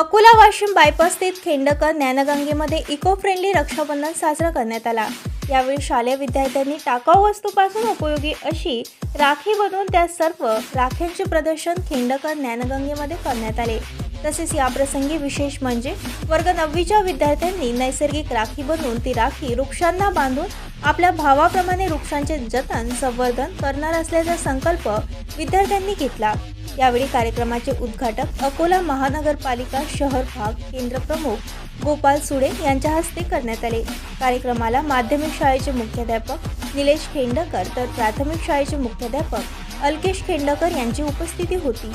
Akola Washim bypass स्थित खेंडकर ज्ञानगंगेमध्ये eco friendly Rakshabandhan साजरा करण्यात आला. यावेळी शालेय विद्यार्थ्यांनी टाकाऊ वस्तूपासून उपयोगी अशी राखी बनवून त्या सर्व राख्यांचे प्रदर्शन खेंडकर ज्ञानगंगेमध्ये करण्यात आले. तसेच याप्रसंगी विशेष म्हणजे वर्ग नववीच्या विद्यार्थ्यांनी नैसर्गिक राखी बनवून ती राखी वृक्षांना बांधून आपल्या भावाप्रमाणे वृक्षांचे जतन संवर्धन करणार असल्याचा संकल्प विद्यार्थ्यांनी घेतला. यावेळी कार्यक्रमाचे उद्घाटक अकोला महानगरपालिका शहर भाग केंद्र प्रमुख गोपाल सुडे यांच्या हस्ते करण्यात आले. कार्यक्रमाला माध्यमिक शाळेचे मुख्याध्यापक निलेश खेंडकर तर प्राथमिक शाळेचे मुख्याध्यापक अल्केश खेंडकर यांची उपस्थिती होती.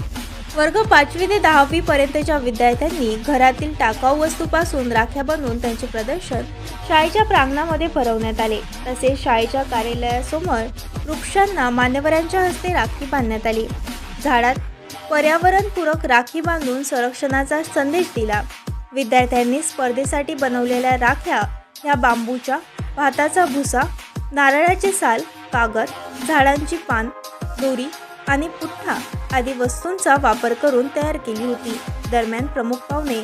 वर्ग पाचवी ते दहावी पर्यंतच्या विद्यार्थ्यांनी घरातील टाकाऊ वस्तूपासून राख्या बनवून त्यांचे प्रदर्शन शाळेच्या प्रांगणामध्ये भरवण्यात आले. तसेच शाळेच्या कार्यालयासमोर वृक्षांना मान्यवरांच्या हस्ते राखी बांधण्यात आली. झाडात पर्यावरणपूरक राखी बांधून संरक्षणाचा संदेश दिला. विद्यार्थ्यांनी स्पर्धेसाठी बनवलेल्या राख्या ह्या बांबूच्या भाताचा भुसा नारळाचे साल कागद झाडांची पान दोरी आणि पुठ्ठा आदी वस्तूंचा वापर करून तयार केली होती. दरम्यान प्रमुख पाहुणे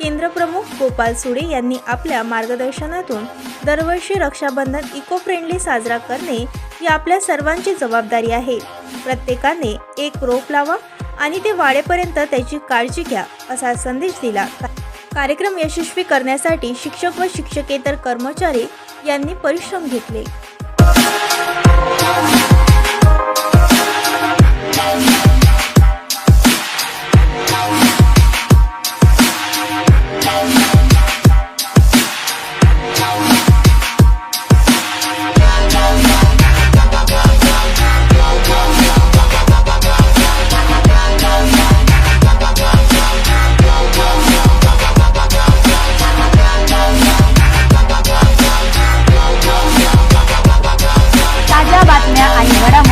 केंद्रप्रमुख गोपाल सुडे यांनी आपल्या मार्गदर्शनातून दरवर्षी रक्षाबंधन इको फ्रेंडली साजरा करणे ही आपल्या सर्वांची जबाबदारी आहे. प्रत्येकाने एक रोप लावा आणि ते वाढेपर्यंत त्याची काळजी घ्या असा संदेश दिला. कार्यक्रम यशस्वी करण्यासाठी शिक्षक व शिक्षकेतर कर्मचारी यांनी परिश्रम घेतले. I'm.